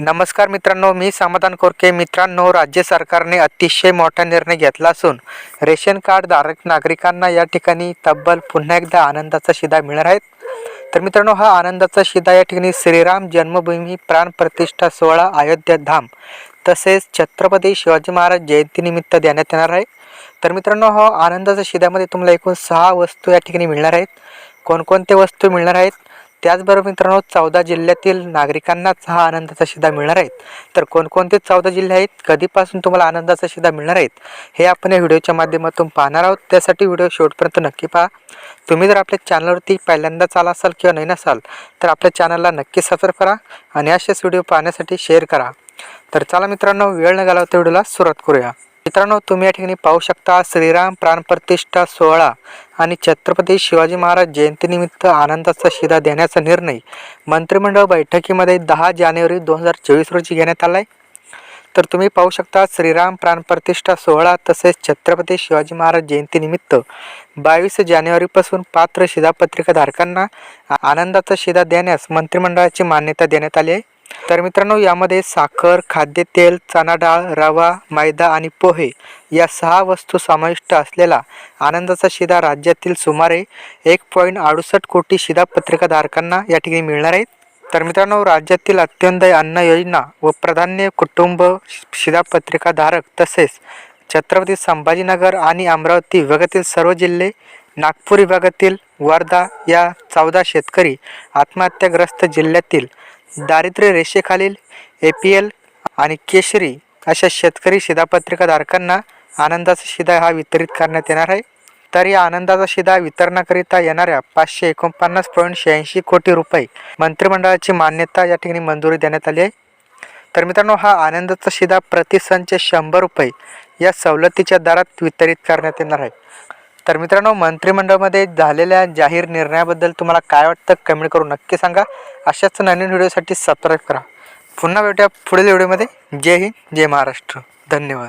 नमस्कार मित्रांनो मी समाधान कोरके. मित्रांनो राज्य सरकारने अतिशय मोठा निर्णय घेतला असून रेशन कार्ड धारक नागरिकांना या ठिकाणी तब्बल पुन्हा एकदा आनंदाचा शिदा मिळणार आहेत तर मित्रांनो हा आनंदाचा शिदा या ठिकाणी श्रीराम जन्मभूमी प्राण प्रतिष्ठा सोहळा अयोध्या धाम तसेच छत्रपती शिवाजी महाराज जयंतीनिमित्त देण्यात येणार आहे. तर मित्रांनो हा आनंदाच्या शिद्यामध्ये तुम्हाला एकूण सहा वस्तू या ठिकाणी मिळणार आहेत. कोणकोणत्या वस्तू मिळणार आहेत? त्याचबरोबर मित्रांनो चौदा जिल्ह्यातील नागरिकांनाच हा आनंदाचा शिदा मिळणार आहेत. तर कोणकोणते चौदा जिल्हे आहेत कधीपासून तुम्हाला आनंदाचा शिदा मिळणार आहेत हे आपण या व्हिडिओच्या माध्यमातून पाहणार आहोत. त्यासाठी व्हिडिओ शेवटपर्यंत नक्की पहा. तुम्ही जर आपल्या चॅनलवरती पहिल्यांदाच आला असाल किंवा नाही नसाल तर आपल्या चॅनलला नक्की सबस्क्राईब करा आणि असेच व्हिडिओ पाहण्यासाठी शेअर करा. तर चला मित्रांनो वेळ न घालवता व्हिडिओला सुरुवात करूया. मित्रांनो तुम्ही या ठिकाणी पाहू शकता श्रीराम प्राणप्रतिष्ठा सोहळा आणि छत्रपती शिवाजी महाराज जयंतीनिमित्त आनंदाचा शिदा देण्याचा निर्णय मंत्रिमंडळ बैठकीमध्ये दहा जानेवारी दोन हजार चोवीस रोजी घेण्यात आला आहे तर तुम्ही पाहू शकता श्रीराम प्राणप्रतिष्ठा सोहळा तसेच छत्रपती शिवाजी महाराज जयंतीनिमित्त बावीस जानेवारीपासून पात्र शिधापत्रिका धारकांना आनंदाचा शिदा देण्यास मंत्रिमंडळाची मान्यता देण्यात आली आहे. तर मित्रांनो यामध्ये साखर खाद्यतेल चणा डाळ रवा मैदा आणि पोहे या सहा वस्तू समाविष्ट असलेला आनंदाचा शिदा राज्यातील सुमारे एक पॉईंट अडुसष्ट कोटी शिधापत्रिकाधारकांना या ठिकाणी मिळणार आहेत तर मित्रांनो राज्यातील अत्योदय अन्न योजना व प्राधान्य कुटुंब शिधापत्रिकाधारक तसेच छत्रपती संभाजीनगर आणि अमरावती विभागातील सर्व जिल्हे नागपूर विभागातील वर्धा या चौदा शेतकरी आत्महत्याग्रस्त जिल्ह्यातील दारिद्र्य रेषेखालील ए पी एल आणि केशरी अशा शेतकरी शिधापत्रिकाधारकांना आनंदाचा शिधा हा वितरित करण्यात येणार आहे. तर या आनंदाचा शिधा वितरणाकरिता येणाऱ्या पाचशे एकोणपन्नास पॉईंट शहाऐंशी कोटी रुपये मंत्रिमंडळाची मान्यता या ठिकाणी मंजुरी देण्यात आली आहे. तर मित्रांनो हा आनंदाचा शिधा प्रतिसंच शंभर रुपये या सवलतीच्या दरात वितरित करण्यात येणार आहे. तर मित्रांनो मंत्रिमंडळामध्ये झालेल्या जाहीर निर्णयाबद्दल तुम्हाला काय वाटतं कमेंट करून नक्की सांगा. अशाच नवीन व्हिडिओसाठी सबस्क्राईब करा. पुन्हा भेटूया पुढील व्हिडिओमध्ये. जय हिंद जय महाराष्ट्र. धन्यवाद.